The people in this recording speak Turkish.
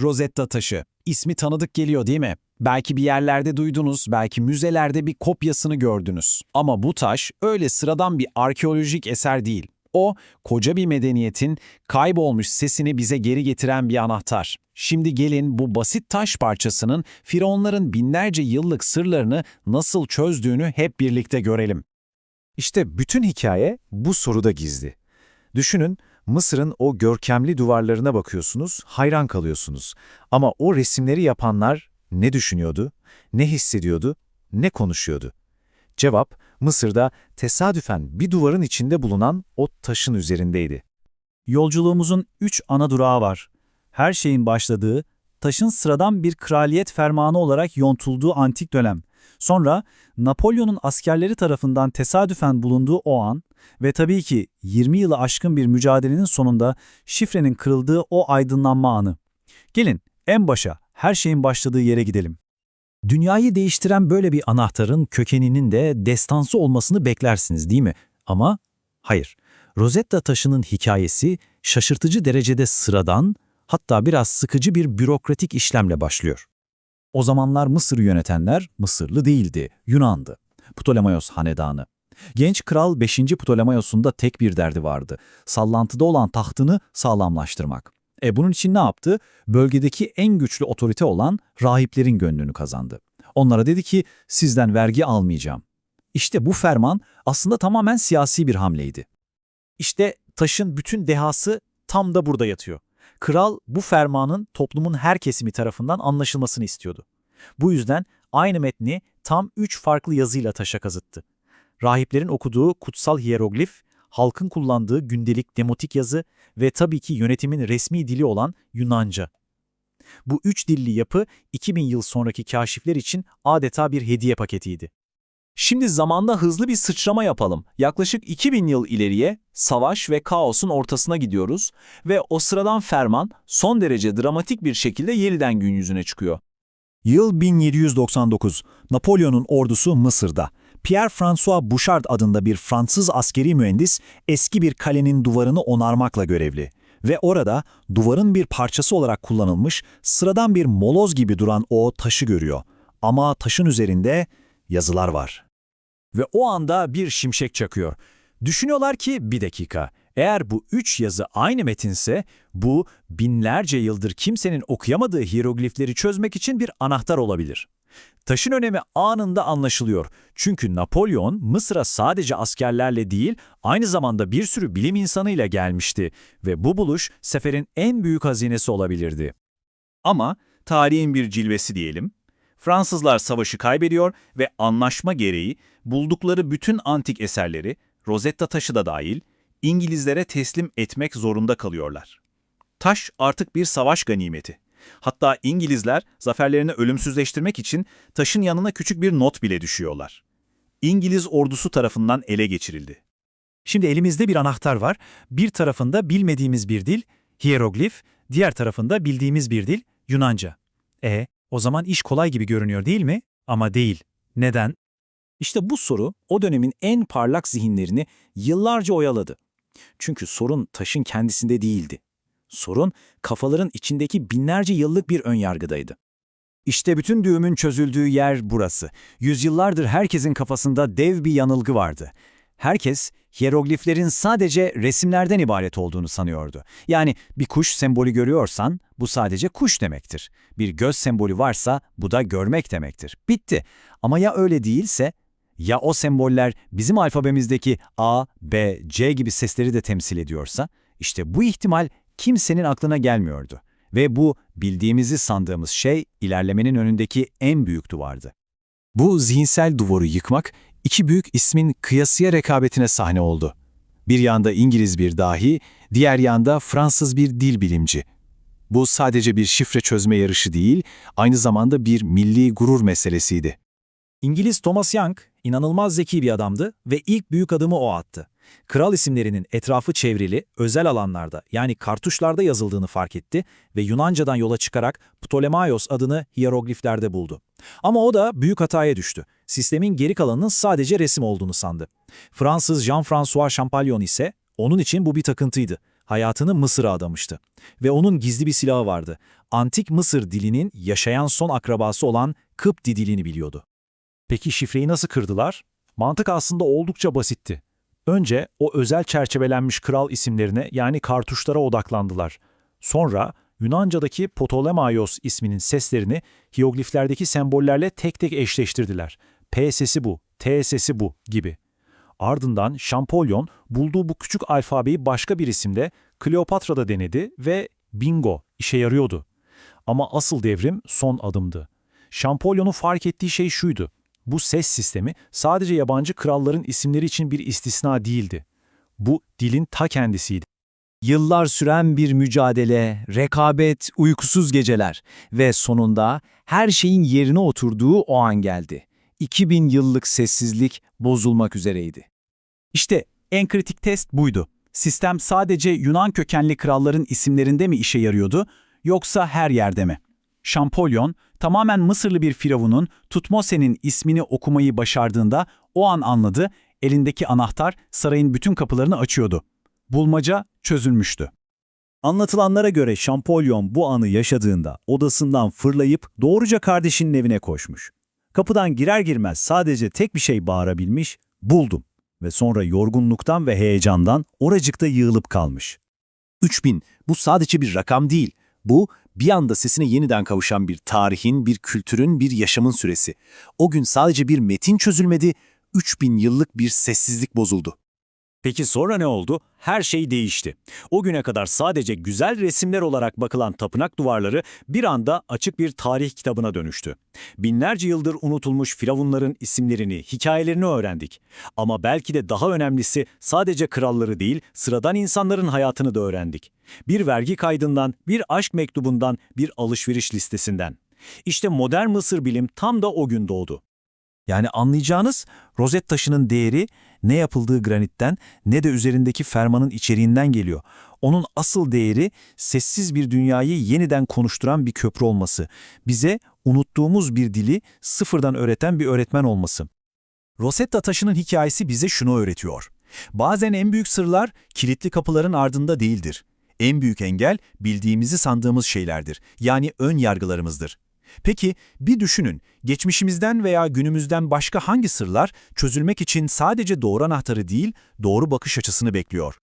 Rosetta taşı. İsmi tanıdık geliyor değil mi? Belki bir yerlerde duydunuz, belki müzelerde bir kopyasını gördünüz. Ama bu taş öyle sıradan bir arkeolojik eser değil. O, koca bir medeniyetin kaybolmuş sesini bize geri getiren bir anahtar. Şimdi gelin bu basit taş parçasının firavunların binlerce yıllık sırlarını nasıl çözdüğünü hep birlikte görelim. İşte bütün hikaye bu soruda gizli. Düşünün, Mısır'ın o görkemli duvarlarına bakıyorsunuz, hayran kalıyorsunuz. Ama o resimleri yapanlar ne düşünüyordu, ne hissediyordu, ne konuşuyordu? Cevap, Mısır'da tesadüfen bir duvarın içinde bulunan o taşın üzerindeydi. Yolculuğumuzun üç ana durağı var. Her şeyin başladığı, taşın sıradan bir kraliyet fermanı olarak yontulduğu antik dönem. Sonra Napolyon'un askerleri tarafından tesadüfen bulunduğu o an ve tabii ki 20 yılı aşkın bir mücadelenin sonunda şifrenin kırıldığı o aydınlanma anı. Gelin en başa, her şeyin başladığı yere gidelim. Dünyayı değiştiren böyle bir anahtarın kökeninin de destansı olmasını beklersiniz değil mi? Ama hayır. Rosetta taşının hikayesi şaşırtıcı derecede sıradan, hatta biraz sıkıcı bir bürokratik işlemle başlıyor. O zamanlar Mısır'ı yönetenler Mısırlı değildi, Yunan'dı. Ptolemaios hanedanı. Genç kral 5. Ptolemaios'un da tek bir derdi vardı. Sallantıda olan tahtını sağlamlaştırmak. E bunun için ne yaptı? Bölgedeki en güçlü otorite olan rahiplerin gönlünü kazandı. Onlara dedi ki sizden vergi almayacağım. İşte bu ferman aslında tamamen siyasi bir hamleydi. İşte taşın bütün dehası tam da burada yatıyor. Kral bu fermanın toplumun her kesimi tarafından anlaşılmasını istiyordu. Bu yüzden aynı metni tam üç farklı yazıyla taşa kazıttı. Rahiplerin okuduğu kutsal hieroglif, halkın kullandığı gündelik demotik yazı ve tabii ki yönetimin resmi dili olan Yunanca. Bu üç dilli yapı 2000 yıl sonraki kaşifler için adeta bir hediye paketiydi. Şimdi zamanda hızlı bir sıçrama yapalım. Yaklaşık 2000 yıl ileriye savaş ve kaosun ortasına gidiyoruz ve o sıradan ferman son derece dramatik bir şekilde yeniden gün yüzüne çıkıyor. Yıl 1799. Napolyon'un ordusu Mısır'da. Pierre-François Bouchard adında bir Fransız askeri mühendis eski bir kalenin duvarını onarmakla görevli. Ve orada duvarın bir parçası olarak kullanılmış sıradan bir moloz gibi duran o taşı görüyor. Ama taşın üzerinde yazılar var. Ve o anda bir şimşek çakıyor. Düşünüyorlar ki bir dakika, eğer bu üç yazı aynı metinse bu binlerce yıldır kimsenin okuyamadığı hieroglifleri çözmek için bir anahtar olabilir. Taşın önemi anında anlaşılıyor. Çünkü Napolyon Mısır'a sadece askerlerle değil, aynı zamanda bir sürü bilim insanıyla gelmişti ve bu buluş seferin en büyük hazinesi olabilirdi. Ama tarihin bir cilvesi diyelim. Fransızlar savaşı kaybediyor ve anlaşma gereği buldukları bütün antik eserleri, Rosetta taşı da dahil, İngilizlere teslim etmek zorunda kalıyorlar. Taş artık bir savaş ganimeti. Hatta İngilizler zaferlerini ölümsüzleştirmek için taşın yanına küçük bir not bile düşüyorlar. İngiliz ordusu tarafından ele geçirildi. Şimdi elimizde bir anahtar var. Bir tarafında bilmediğimiz bir dil, hieroglif, diğer tarafında bildiğimiz bir dil, Yunanca. E, o zaman iş kolay gibi görünüyor değil mi? Ama değil. Neden? İşte bu soru o dönemin en parlak zihinlerini yıllarca oyaladı. Çünkü sorun taşın kendisinde değildi. Sorun kafaların içindeki binlerce yıllık bir önyargıdaydı. İşte bütün düğümün çözüldüğü yer burası. Yüzyıllardır herkesin kafasında dev bir yanılgı vardı. Herkes hierogliflerin sadece resimlerden ibaret olduğunu sanıyordu. Yani bir kuş sembolü görüyorsan bu sadece kuş demektir. Bir göz sembolü varsa bu da görmek demektir. Bitti. Ama ya öyle değilse ya o semboller bizim alfabemizdeki A, B, C gibi sesleri de temsil ediyorsa, işte bu ihtimal kimsenin aklına gelmiyordu. Ve bu bildiğimizi sandığımız şey ilerlemenin önündeki en büyük duvardı. Bu zihinsel duvarı yıkmak iki büyük ismin kıyasıya rekabetine sahne oldu. Bir yanda İngiliz bir dahi, diğer yanda Fransız bir dil bilimci. Bu sadece bir şifre çözme yarışı değil, aynı zamanda bir milli gurur meselesiydi. İngiliz Thomas Young inanılmaz zeki bir adamdı ve ilk büyük adımı o attı. Kral isimlerinin etrafı çevrili, özel alanlarda yani kartuşlarda yazıldığını fark etti ve Yunanca'dan yola çıkarak Ptolemaios adını hierogliflerde buldu. Ama o da büyük hataya düştü. Sistemin geri kalanının sadece resim olduğunu sandı. Fransız Jean-François Champollion ise onun için bu bir takıntıydı. Hayatını Mısır'a adamıştı. Ve onun gizli bir silahı vardı. Antik Mısır dilinin yaşayan son akrabası olan Kıpti dilini biliyordu. Peki şifreyi nasıl kırdılar? Mantık aslında oldukça basitti. Önce o özel çerçevelenmiş kral isimlerine yani kartuşlara odaklandılar. Sonra Yunanca'daki Ptolemaios isminin seslerini hierogliflerdeki sembollerle tek tek eşleştirdiler. P sesi bu, T sesi bu gibi. Ardından Şampolyon bulduğu bu küçük alfabeyi başka bir isimde Kleopatra'da denedi ve bingo işe yarıyordu. Ama asıl devrim son adımdı. Şampolyon'un fark ettiği şey şuydu. Bu ses sistemi sadece yabancı kralların isimleri için bir istisna değildi. Bu dilin ta kendisiydi. Yıllar süren bir mücadele, rekabet, uykusuz geceler ve sonunda her şeyin yerine oturduğu o an geldi. 2000 yıllık sessizlik bozulmak üzereydi. İşte en kritik test buydu. Sistem sadece Yunan kökenli kralların isimlerinde mi işe yarıyordu, yoksa her yerde mi? Şampolyon, tamamen Mısırlı bir firavunun Tutmose'nin ismini okumayı başardığında o an anladı, elindeki anahtar sarayın bütün kapılarını açıyordu. Bulmaca çözülmüştü. Anlatılanlara göre Şampolyon bu anı yaşadığında odasından fırlayıp doğruca kardeşinin evine koşmuş. Kapıdan girer girmez sadece tek bir şey bağırabilmiş, buldum ve sonra yorgunluktan ve heyecandan oracıkta yığılıp kalmış. 3000 bu sadece bir rakam değil. Bu bir anda sesine yeniden kavuşan bir tarihin, bir kültürün, bir yaşamın süresi. O gün sadece bir metin çözülmedi, 3000 yıllık bir sessizlik bozuldu. Peki sonra ne oldu? Her şey değişti. O güne kadar sadece güzel resimler olarak bakılan tapınak duvarları bir anda açık bir tarih kitabına dönüştü. Binlerce yıldır unutulmuş firavunların isimlerini, hikayelerini öğrendik. Ama belki de daha önemlisi sadece kralları değil, sıradan insanların hayatını da öğrendik. Bir vergi kaydından, bir aşk mektubundan, bir alışveriş listesinden. İşte modern Mısır bilim tam da o gün doğdu. Yani anlayacağınız rozet taşının değeri ne yapıldığı granitten ne de üzerindeki fermanın içeriğinden geliyor. Onun asıl değeri sessiz bir dünyayı yeniden konuşturan bir köprü olması. Bize unuttuğumuz bir dili sıfırdan öğreten bir öğretmen olması. Rosetta taşının hikayesi bize şunu öğretiyor. Bazen en büyük sırlar kilitli kapıların ardında değildir. En büyük engel bildiğimizi sandığımız şeylerdir. Yani ön yargılarımızdır. Peki bir düşünün, geçmişimizden veya günümüzden başka hangi sırlar çözülmek için sadece doğru anahtarı değil, doğru bakış açısını bekliyor?